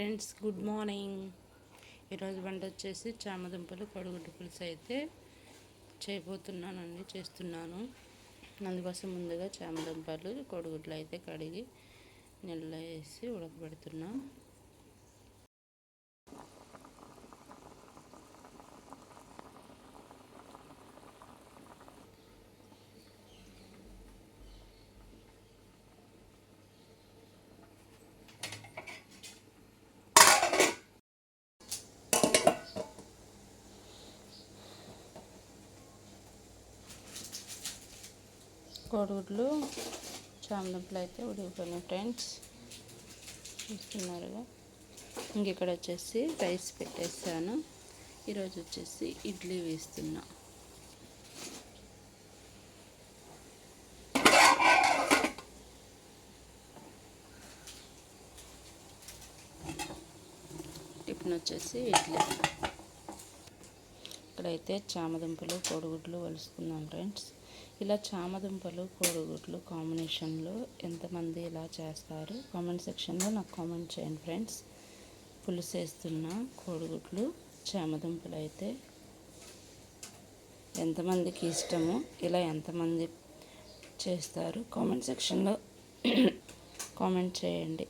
Friends good morning. ఈరోజు వంట వచ్చేసి చామదుంపలు కొడుగుడ్డు పులుసు అయితే చేయబోతున్నానండి చేస్తున్నాను. అందుకోసం ముందుగా చామదుంపలు కొడుగుడ్లు అయితే కడిగి నీళ్ళలో వేసి ఉడకబెడుతున్నాం. కోడిగుడ్లు చామదుంపలు అయితే ఉడికిపోయినాయి ఫ్రెండ్స్. చూస్తున్నారుగా. ఇంక ఇక్కడ వచ్చేసి రైస్ పెట్టేస్తాను ఈరోజు వచ్చేసి ఇడ్లీ వేస్తున్నా. టిఫిన్ వచ్చేసి ఇడ్లీ. ఇక్కడైతే చామదుంపలు కోడిగుడ్లు వలుసుకున్నాం ఫ్రెండ్స్. ఇలా చామదుంపలు కోడిగుడ్లు కాంబినేషన్లో ఎంతమంది ఇలా చేస్తారు? కామెంట్ సెక్షన్లో నాకు కామెంట్ చేయండి ఫ్రెండ్స్. పులుసు వేస్తున్న కోడిగుడ్లు చామదుంపలు అయితే ఎంతమందికి ఇష్టమో ఇలా ఎంతమంది చేస్తారు? కామెంట్ సెక్షన్లో కామెంట్ చేయండి.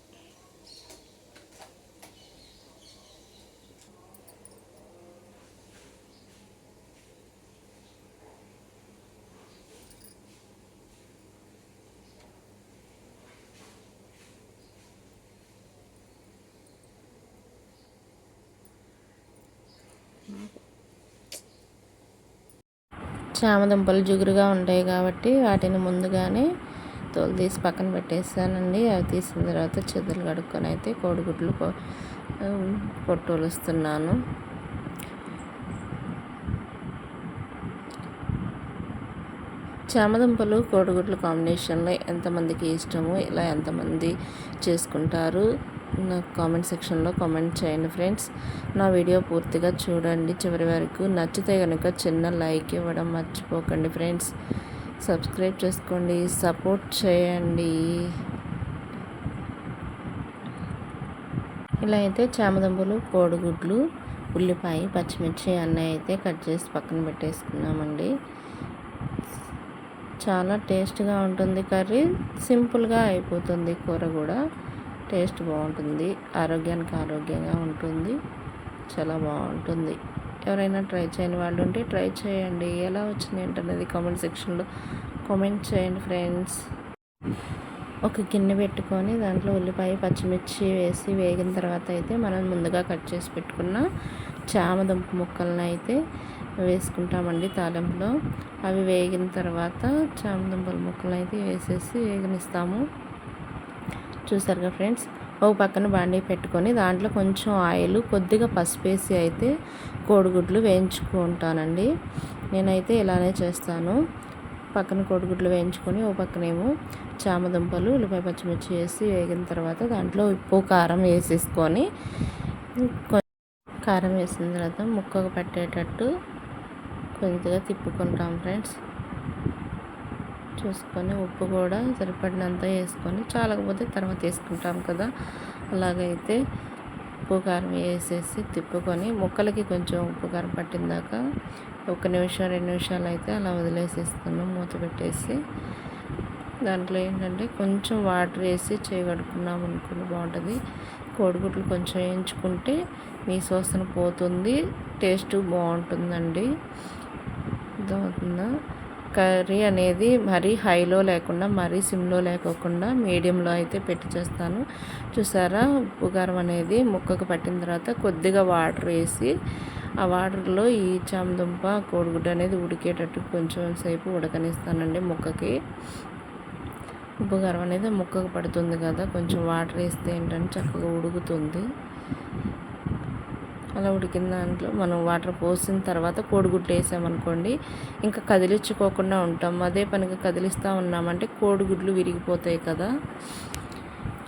చామదుంపలు జిగురుగా ఉంటాయి కాబట్టి వాటిని ముందుగానే తోలు తీసి పక్కన పెట్టేస్తానండి అవి తీసిన తర్వాత చేతులు కడుక్కొని అయితే కోడిగుడ్లు పొట్టోలుస్తున్నాను. చామదుంపలు కోడిగుడ్లు కాంబినేషన్లో ఎంతమందికి ఇష్టమో ఇలా ఎంతమంది చేసుకుంటారు. నాకు కామెంట్ సెక్షన్లో కామెంట్ చేయండి ఫ్రెండ్స్ నా వీడియో పూర్తిగా చూడండి. చివరి వరకు నచ్చితే కనుక చిన్న లైక్ ఇవ్వడం మర్చిపోకండి ఫ్రెండ్స్ సబ్స్క్రైబ్ చేసుకోండి సపోర్ట్ చేయండి. ఇలా అయితే చామదుంపలు కోడిగుడ్లు ఉల్లిపాయ పచ్చిమిర్చి అన్నీ అయితే కట్ చేసి పక్కన పెట్టేసుకున్నామండి. చాలా టేస్ట్గా ఉంటుంది కర్రీ. సింపుల్గా అయిపోతుంది కూర కూడా. టేస్ట్ బాగుంటుంది. ఆరోగ్యానికి ఆరోగ్యంగా ఉంటుంది. చాలా బాగుంటుంది. ఎవరైనా ట్రై చేయని వాళ్ళు ఉంటే ట్రై చేయండి. ఎలా వచ్చింది ఏంటనేది కామెంట్ సెక్షన్లో కామెంట్ చేయండి ఫ్రెండ్స్ ఒక గిన్నె పెట్టుకొని దాంట్లో ఉల్లిపాయ పచ్చిమిర్చి వేసి వేగిన తర్వాత అయితే మనం ముందుగా కట్ చేసి పెట్టుకున్న చామదుంప ముక్కలను అయితే వేసుకుంటామండి తాలింపులో. అవి వేగిన తర్వాత చామదుంపల ముక్కలు అయితే వేసేసి వేగనిస్తాము. చూసారుగా ఫ్రెండ్స్? ఒక పక్కన బాండీ పెట్టుకొని దాంట్లో కొంచెం ఆయిల్ కొద్దిగా పసుపు వేసి అయితే కోడిగుడ్లు వేయించుకుంటానండి. నేనైతే ఇలానే చేస్తాను. పక్కన కోడిగుడ్లు వేయించుకొని ఓ పక్కనేమో చామదుంపలు ఉల్లిపాయ పచ్చిమిర్చి వేసి వేగిన తర్వాత దాంట్లో ఉప్పు కారం వేసేసుకొని కారం వేసిన తర్వాత ముక్కకు పట్టేటట్టు కొద్దిగా తిప్పుకుంటాం ఫ్రెండ్స్. చూసుకొని ఉప్పు కూడా సరిపడినంత వేసుకొని చాలకపోతే తర్వాత వేసుకుంటాం కదా. అలాగైతే ఉప్పు కారం వేసేసి తిప్పుకొని ముక్కలకి కొంచెం ఉప్పు కారం పట్టిందాక ఒక నిమిషం రెండు నిమిషాలు అయితే అలా వదిలేసేస్తాను మూత పెట్టేసి దాంట్లో ఏంటంటే కొంచెం వాటర్ వేసి చేయగడుకున్నాం అనుకుని బాగుంటుంది. కోడిగుడ్లు కొంచెం వేయించుకుంటే మీ సోసన పోతుంది టేస్ట్ బాగుంటుందండి. అర్థమవుతుందా కర్రీ అనేది మరీ హైలో లేకుండా మరీ సిమ్లో లేకోకుండా మీడియంలో అయితే పెట్టి చేస్తాను. చూసారా? ఉప్పు కారం అనేది ముక్కకు పట్టిన తర్వాత కొద్దిగా వాటర్ వేసి ఆ వాటర్లో ఈ చామదుంప కోడిగుడ్డ అనేది ఉడికేటట్టు కొంచెం సేపు ఉడకనిస్తానండి ముక్కకి. ఉప్పు కారం అనేది ముక్కకు పడుతుంది కదా కొంచెం వాటర్ వేస్తే ఏంటంటే చక్కగా ఉడుకుతుంది. అలా ఉడికిన దాంట్లో మనం వాటర్ పోసిన తర్వాత కోడిగుడ్లు వేసామనుకోండి ఇంకా కదిలించుకోకుండా ఉంటాం. అదే పనిగా కదిలిస్తూ ఉన్నామంటే కోడిగుడ్లు విరిగిపోతాయి కదా.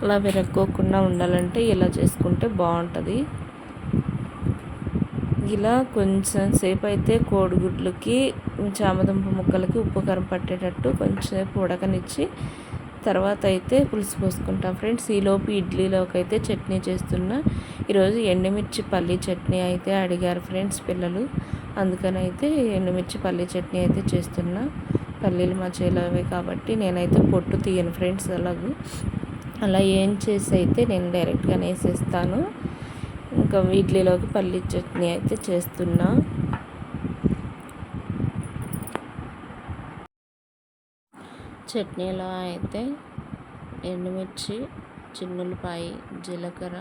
అలా విరగకోకుండా ఉండాలంటే ఇలా చేసుకుంటే బాగుంటుంది. ఇలా కొంచెం సేపు అయితే కోడిగుడ్లకి చామదుంప ముక్కలకి ఉప్పు కారం పట్టేటట్టు కొంచెంసేపు ఉడకనిచ్చి తర్వాత అయితే పులుసు పోసుకుంటాం ఫ్రెండ్స్. ఈలోపు ఇడ్లీలోకి అయితే చట్నీ చేస్తున్నా. ఈరోజు ఎండుమిర్చి పల్లి చట్నీ అయితే అడిగారు ఫ్రెండ్స్ పిల్లలు. అందుకని అయితే ఎండుమిర్చి పల్లి చట్నీ అయితే చేస్తున్నా. పల్లీలు మా చేలవే కాబట్టి నేనైతే పొట్టు తీయను ఫ్రెండ్స్ అలాగూ. అలా ఏం చేసి అయితే నేను డైరెక్ట్గా వేసేస్తాను. ఇంకా ఇడ్లీలోకి పల్లీ చట్నీ అయితే చేస్తున్నా. చట్నీలో అయితే ఎండుమిర్చి చిన్నులపాయి జీలకర్ర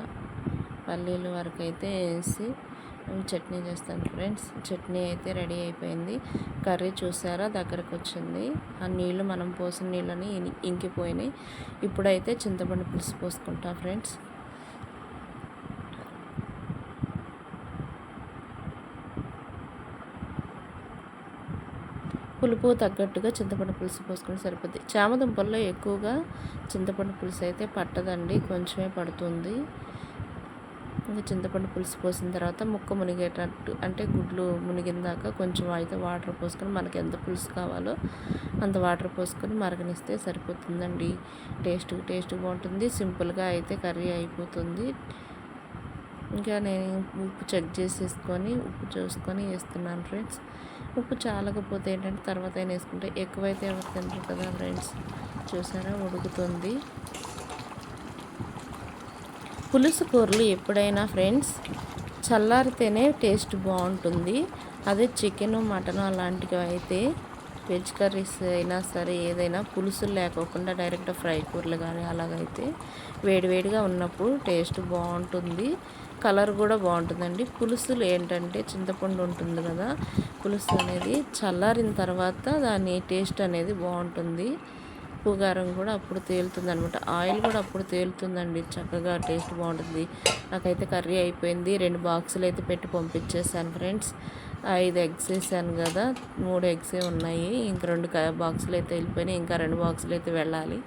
పల్లీలు వరకు అయితే వేసి చట్నీ చేస్తాను ఫ్రెండ్స్. చట్నీ అయితే రెడీ అయిపోయింది. కర్రీ చూసారా? దగ్గరకు వచ్చింది ఆ నీళ్ళు మనం పోసిన నీళ్ళని ఇంకిపోయినాయి. ఇప్పుడైతే చింతపండు పులుసు పోసుకుంటా ఫ్రెండ్స్. పులుపు తగ్గట్టుగా చింతపండు పులుసు పోసుకొని సరిపోద్ది. చామదుంపల్లో ఎక్కువగా చింతపండు పులుసు అయితే పట్టదండి కొంచెమే పడుతుంది. ఇంకా చింతపండు పులుసు పోసిన తర్వాత ముక్క మునిగేటట్టు అంటే గుడ్లు మునిగిన దాకా కొంచెం అయితే వాటర్ పోసుకొని మనకి ఎంత పులుసు కావాలో అంత వాటర్ పోసుకొని మరగనిస్తే సరిపోతుందండి. టేస్ట్ టేస్ట్ బాగుంటుంది సింపుల్గా అయితే కర్రీ అయిపోతుంది. ఇంకా నేను ఉప్పు చెక్ చేసేసుకొని ఉప్పు చూసుకొని వేస్తున్నాను ఫ్రెండ్స్. ఉప్పు చాలకపోతే ఏంటంటే తర్వాత అయినా వేసుకుంటే ఎక్కువైతే ఎవరు తింటారు కదా ఫ్రెండ్స్. చూసారా? ఉడుకుతుంది. పులుసు కూరలు ఎప్పుడైనా ఫ్రెండ్స్ చల్లారితేనే టేస్ట్ బాగుంటుంది. అదే చికెన్ మటన్ అలాంటివి అయితే వెజ్ కర్రీస్ అయినా సరే ఏదైనా పులుసులు లేకోకుండా డైరెక్ట్ ఫ్రై కూరలు కానీ అలాగైతే వేడివేడిగా ఉన్నప్పుడు టేస్ట్ బాగుంటుంది. కలర్ కూడా బాగుంటుందండి. పులుసులు ఏంటంటే చింతపండు ఉంటుంది కదా పులుసు అనేది చల్లారిన తర్వాత దాని టేస్ట్ అనేది బాగుంటుంది. ఉప్పు కారం కూడా అప్పుడు తేలుతుంది అనమాట ఆయిల్ కూడా అప్పుడు తేలుతుందండి. చక్కగా టేస్ట్ బాగుంటుంది. నాకైతే కర్రీ అయిపోయింది. రెండు బాక్సులు అయితే పెట్టి పంపించేసాను ఫ్రెండ్స్. ఐదు ఎగ్స్ వేసాను కదా మూడు ఎగ్సే ఉన్నాయి. ఇంక రెండు బాక్సులు అయితే వెళ్ళిపోయినాయి. ఇంకా రెండు బాక్సులు అయితే వెళ్ళాలి.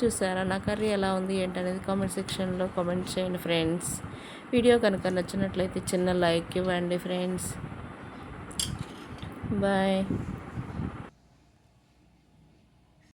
చూసారా? నా కర్రీ ఎలా ఉంది ఏంటనేది కామెంట్ సెక్షన్లో కామెంట్ చేయండి ఫ్రెండ్స్ వీడియో కనుక నచ్చినట్లయితే చిన్న లైక్ ఇవ్వండి ఫ్రెండ్స్ బాయ్